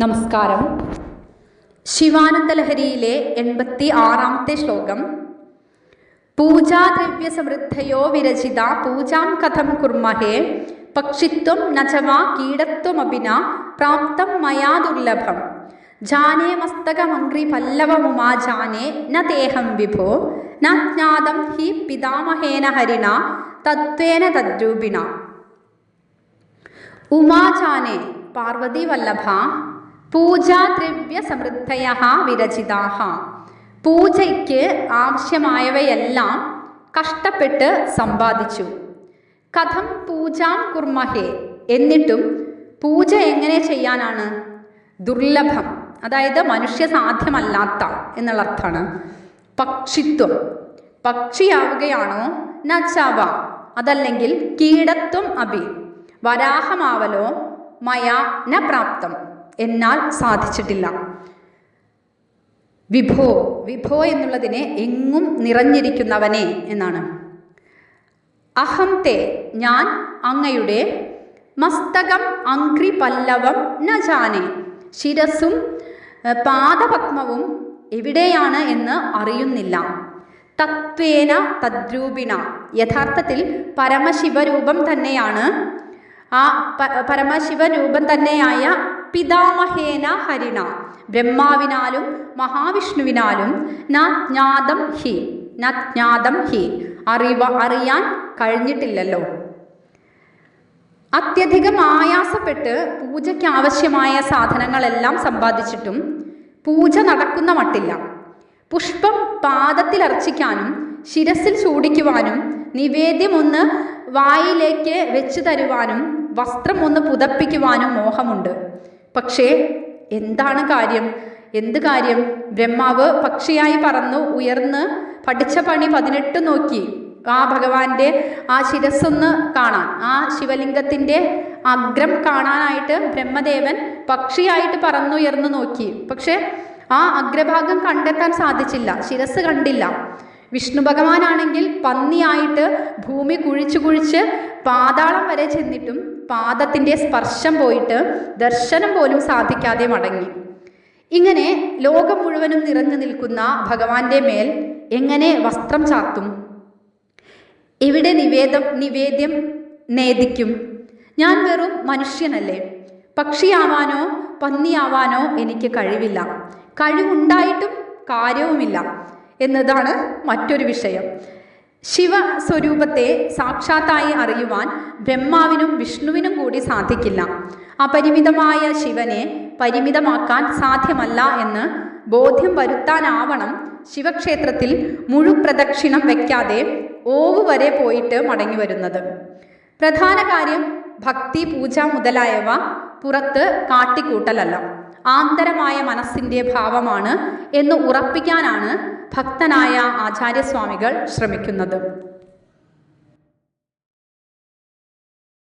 നമസ്കാരം. ശിവാനന്ദലഹരിയിലെ എൺപത്തി ആറാമത്തെ ശ്ലോകം. പൂജാദ്രവ്യ സമൃദ്ധയോ വിരചിത പൂജാം കഥം കുർമഹേ പക്ഷിത്വം നചവാ കീടത്വമഭിന പ്രാപ്തം മയാ ദുർലഭം. ജാനേ മസ്തകമംഗ്രി പല്ലവമുമാ ജാനേ ന തേഹം വിഭോ ന ജ്ഞാതം ഹി പിതാമഹേന ഹരിണ തത്വേന തദ്രൂപിണ. ഉമാചാനേ പാർവതി വല്ലഭ പൂജാദ്രവ്യ സമൃദ്ധയ വിരചിതാഹ. പൂജയ്ക്ക് ആവശ്യമായവയെല്ലാം കഷ്ടപ്പെട്ട് സമ്പാദിച്ചു. കഥം പൂജാം കുർമഹേ. എന്നിട്ടും പൂജ എങ്ങനെ ചെയ്യാനാണ്? ദുർലഭം അതായത് മനുഷ്യ സാധ്യമല്ലാത്ത എന്നുള്ള അർത്ഥമാണ് പക്ഷിത്വം. പക്ഷിയാവുകയാണോ? നച്ചാവ അതല്ലെങ്കിൽ കീടത്വം അഭി. വരാഹമാവലോ? മയ ന പ്രാപ്തം. എന്നാൽ സാധിച്ചിട്ടില്ല. വിഭോ വിഭോ എന്നുള്ളതിനെ എങ്ങും നിറഞ്ഞിരിക്കുന്നവനെ എന്നാണ്. അഹം തേ ഞാൻ അങ്ങയുടെ മസ്തകം അങ്ക്രി പല്ലവം ന ജാനെ. ശിരസും പാദപത്മവും എവിടെയാണ് എന്ന് അറിയുന്നില്ല. തത്വേന തദ്രൂപിണ. യഥാർത്ഥത്തിൽ പരമശിവരൂപം തന്നെയാണ്. ആ പരമശിവരൂപം തന്നെയായ പിതാമഹേന ഹരിണ. ബ്രഹ്മാവിനാലും മഹാവിഷ്ണുവിനാലും ന ജ്ഞാതം ഹി ന ജ്ഞാതം ഹി. അറിവ അറിയാൻ കഴിഞ്ഞിട്ടില്ലല്ലോ. അത്യധികം ആയാസപ്പെട്ട് പൂജയ്ക്ക് ആവശ്യമായ സാധനങ്ങളെല്ലാം സമ്പാദിച്ചിട്ടും പൂജ നടക്കുന്ന മട്ടില്ല. പുഷ്പം പാദത്തിൽ അർച്ചിക്കാനും ശിരസിൽ ചൂടിക്കുവാനും നിവേദ്യം ഒന്ന് വായിലേക്ക് വെച്ചു തരുവാനും വസ്ത്രം ഒന്ന് പുതപ്പിക്കുവാനും മോഹമുണ്ട്. പക്ഷേ എന്താണ് കാര്യം? എന്ത് കാര്യം? ബ്രഹ്മാവ് പക്ഷിയായി പറന്നു ഉയർന്ന് പഠിച്ച പണി പതിനെട്ട് നോക്കി. ആ ഭഗവാന്റെ ആ ശിരസ്സൊന്ന് കാണാൻ ആ ശിവലിംഗത്തിന്റെ അഗ്രം കാണാനായിട്ട് ബ്രഹ്മദേവൻ പക്ഷിയായിട്ട് പറന്നുയർന്നു നോക്കി. പക്ഷെ ആ അഗ്രഭാഗം കണ്ടെത്താൻ സാധിച്ചില്ല. ശിരസ് കണ്ടില്ല. വിഷ്ണു ഭഗവാനാണെങ്കിൽ പന്നിയായിട്ട് ഭൂമി കുഴിച്ചു കുഴിച്ച് പാതാളം വരെ ചെന്നിട്ടും പാദത്തിന്റെ സ്പർശം പോയിട്ട് ദർശനം പോലും സാധിക്കാതെ മടങ്ങി. ഇങ്ങനെ ലോകം മുഴുവനും നിറഞ്ഞു നിൽക്കുന്ന ഭഗവാന്റെ മേൽ എങ്ങനെ വസ്ത്രം ചാത്തും? എവിടെ നിവേദം നിവേദ്യം നേദിക്കും? ഞാൻ വെറും മനുഷ്യനല്ലേ? പക്ഷിയാവാനോ പന്നിയാവാനോ എനിക്ക് കഴിവില്ല. കഴിവുണ്ടായിട്ടും കാര്യവുമില്ല. എന്നതാണ് മറ്റൊരു വിഷയം. ശിവ സ്വരൂപത്തെ സാക്ഷാത്തായി അറിയുവാൻ ബ്രഹ്മാവിനും വിഷ്ണുവിനും കൂടി സാധിക്കില്ല. അപരിമിതമായ ശിവനെ പരിമിതമാക്കാൻ സാധ്യമല്ല എന്ന് ബോധ്യം വരുത്താനാവണം ശിവക്ഷേത്രത്തിൽ മുഴുപ്രദക്ഷിണം വയ്ക്കാതെ ഓവ് വരെ പോയിട്ട് മടങ്ങി വരുന്നത്. പ്രധാന കാര്യം ഭക്തി പൂജ മുതലായവ പുറത്ത് കാട്ടിക്കൂട്ടലല്ല. ആന്തരമായ മനസ്സിന്റെ ഭാവമാണ് എന്ന് ഉറപ്പിക്കാനാണ് ഭക്തനായ ആചാര്യസ്വാമികൾ ശ്രമിക്കുന്നത്.